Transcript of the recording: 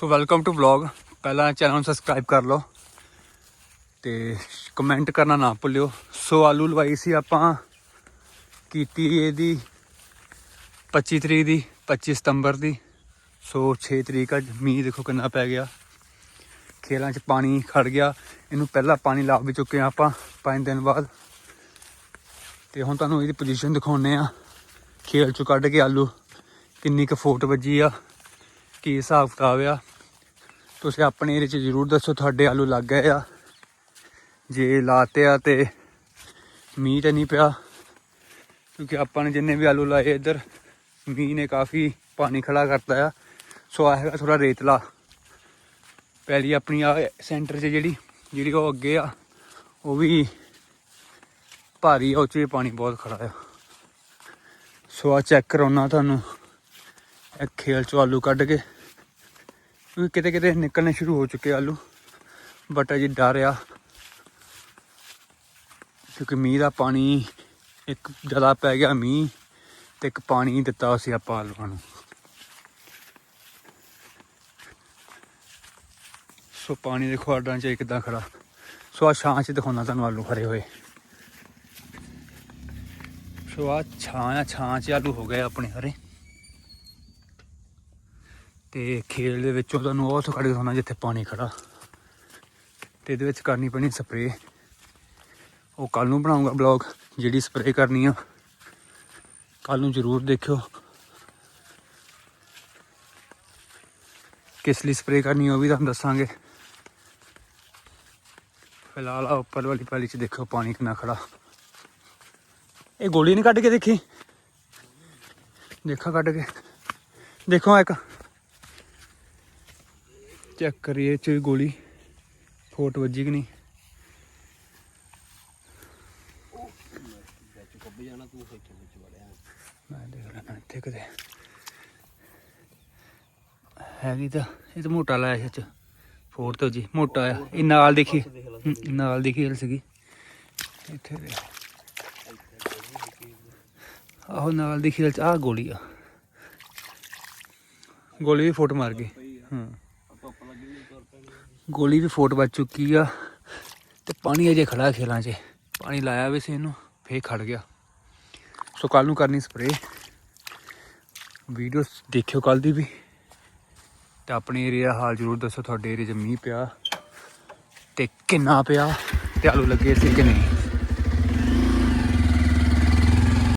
So welcome to vlog ਪਹਿਲਾਂ channel ਨੂੰ subscribe ਕਰ ਲਓ ਤੇ ਕਮੈਂਟ ਕਰਨਾ ਨਾ ਭੁੱਲਿਓ। ਸੋ ਆਲੂ ਲਵਾਈ ਸੀ ਆਪਾਂ ਕੀਤੀ ਇਹਦੀ 25 ਤਰੀਕ ਦੀ 25 ਸਤੰਬਰ ਦੀ। ਸੋ 6 ਤਰੀਕ ਅੱਜ ਮੀਂਹ ਦੇਖੋ ਕਿੰਨਾ ਪੈ ਗਿਆ। ਖੇਲਾਂ 'ਚ ਪਾਣੀ ਖੜ ਗਿਆ। ਇਹਨੂੰ ਪਹਿਲਾਂ ਪਾਣੀ ਲਾ ਵੀ ਚੁੱਕੇ ਆ ਆਪਾਂ 5 ਦਿਨ ਬਾਅਦ। ਤੇ ਹੁਣ ਤੁਹਾਨੂੰ ਇਹਦੀ ਪੋਜੀਸ਼ਨ ਦਿਖਾਉਨੇ ਆ ਖੇਲ 'ਚੋਂ ਕੱਢ ਕੇ ਆਲੂ ਕਿੰਨੀ ਕੁ ਫੋਟ ਵੱਜੀ ਆ, ਕੀ ਹਿਸਾਬ ਕਿਤਾਬ ਆ। ਤੁਸੀਂ ਆਪਣੇ ਏਰੀਏ 'ਚ ਜ਼ਰੂਰ ਦੱਸੋ, ਤੁਹਾਡੇ ਆਲੂ ਲੱਗ ਗਏ ਆ। ਜੇ ਲਾਤੇ ਆ ਤੇ ਮੀਂਹ ਤਾਂ ਨਹੀਂ ਪਿਆ, ਕਿਉਂਕਿ ਆਪਾਂ ਨੇ ਜਿੰਨੇ ਵੀ ਆਲੂ ਲਾਏ ਇੱਧਰ, ਮੀਂਹ ਨੇ ਕਾਫੀ ਪਾਣੀ ਖੜਾ ਕਰਤਾ ਆ। ਸੋ ਆ ਹੈਗਾ ਥੋੜਾ ਰੇਤਲਾ। ਪਹਿਲੀ ਆਪਣੀ ਆ ਸੈਂਟਰ 'ਚ ਜਿਹੜੀ ਜਿਹੜੀ ਉਹ ਅੱਗੇ ਆ, ਉਹ ਵੀ ਭਾਰੀ ਆ ਉਹ 'ਚ ਵੀ ਪਾਣੀ ਬਹੁਤ ਖੜਾ ਆ। ਸੋ ਆ ਚੈੱਕ ਕਰਾਉਣਾ ਤੁਹਾਨੂੰ, ਇਹ ਖੇਲ ਚੋਂ ਆਲੂ ਕੱਢ ਕੇ। ਕਿਉਂਕਿ ਕਿਤੇ ਕਿਤੇ ਨਿਕਲਣੇ ਸ਼ੁਰੂ ਹੋ ਚੁੱਕੇ ਆਲੂ। ਬਟ ਅਜੇ ਡਰ ਆ। ਕਿਉਂਕਿ ਮੀਂਹ ਦਾ ਪਾਣੀ ਇੱਕ ਜ਼ਿਆਦਾ ਪੈ ਗਿਆ ਮੀਂਹ ਤੇ ਇੱਕ ਪਾਣੀ ਦਿੱਤਾ ਸੀ ਆਪਾਂ ਆਲੂਆਂ ਨੂੰ। ਸੋ ਪਾਣੀ ਦੇਖੋ ਆਡਾਂ 'ਚ ਕਿਦਾਂ ਖੜਾ। ਸੋ ਆ ਛਾਂ 'ਚ ਦਿਖਾਉਣਾ ਤੁਹਾਨੂੰ ਆਲੂ ਖੜੇ ਹੋਏ। ਸੋ ਆ ਛਾਂ ਆ, ਛਾਂ 'ਚ ਆਲੂ ਹੋ ਗਏ ਆਪਣੇ ਹਰੇ। ਤੇ ਖੇਲ ਦੇ ਵਿੱਚੋਂ ਤੁਹਾਨੂੰ ਉਹ ਤੋਂ ਕੱਢ ਕੇ ਦਿਖਾਉਣਾ ਜਿੱਥੇ ਪਾਣੀ ਖੜਾ। ਤੇ ਇਹਦੇ ਵਿੱਚ ਕਰਨੀ ਪੈਣੀ ਸਪਰੇਅ। ਉਹ ਕੱਲ ਨੂੰ ਬਣਾਉਂਗਾ ਬਲੌਗ, ਜਿਹੜੀ ਸਪਰੇਅ ਕਰਨੀ ਆ। ਕੱਲ ਨੂੰ ਜ਼ਰੂਰ ਦੇਖਿਓ। ਕਿਸ ਲਈ ਸਪਰੇਅ ਕਰਨੀ ਉਹ ਵੀ ਤੁਹਾਨੂੰ ਦੱਸਾਂਗੇ। ਫਿਲਹਾਲ ਆ ਉੱਪਰ ਵਾਲੀ ਪਾਲੀ 'ਚ ਦੇਖੋ ਪਾਣੀ ਕਿੰਨਾ ਖੜਾ। ਇਹ ਗੋਲੀ ਨਹੀਂ ਕੱਢ ਕੇ ਦੇਖੀ? ਦੇਖਾ ਕੱਢ ਕੇ। ਦੇਖੋ ਇੱਕ। ਚੈੱਕ ਕਰੀਏ 'ਚ ਗੋਲੀ। ਫੋਟ ਵੱਜੀ ਕਿ ਨਹੀਂ? ਮੈਂ ਦੇਖ ਲੈਣਾ ਇੱਥੇ ਕਿਤੇ। ਹੈਗੀ ਤਾਂ, ਇਹ ਤਾਂ ਮੋਟਾ ਲਾਇਆ ਸੱਚ ਫੋਰ ਤੋਂ ਜੀ ਮੋਟਾ ਆ। ਇਹ ਨਾਲ ਦੇਖੀ ਨਾਲ ਦੀ ਖੇਲ ਸੀਗੀ। ਇੱਥੇ ਦੇ ਆਹੋ, ਨਾਲ ਦੀ ਖੇਲ ਚ ਆਹ ਗੋਲੀ ਆ। ਗੋਲੀ ਵੀ ਫੋਟ ਮਾਰ ਗਈ। ਹਾਂ। ਗੋਲੀ ਵੀ ਫੋਟ ਵੱਜ ਚੁੱਕੀ ਆ ਤੇ ਪਾਣੀ ਅਜੇ ਖੜਾ ਖੇਲਾਂ 'ਚ। ਪਾਣੀ ਲਾਇਆ ਵੀ ਸੀ ਇਹਨੂੰ, ਫੇਰ ਖੜ ਗਿਆ। ਸੋ ਕੱਲ ਨੂੰ ਕਰਨੀ ਸਪਰੇ ਵੀਡੀਓ ਦੇਖਿਓ ਕੱਲ ਦੀ ਵੀ। ਤੇ ਆਪਣੇ ਏਰੀਆ ਹਾਲ ਜ਼ਰੂਰ ਦੱਸੋ, ਤੁਹਾਡੇ ਏਰੀਆ 'ਚ ਮੀਂਹ ਪਿਆ ਤੇ ਕਿੰਨਾ ਪਿਆ ਤੇ ਆਲੂ ਲੱਗੇ ਸੀ ਕਿ ਨਹੀਂ?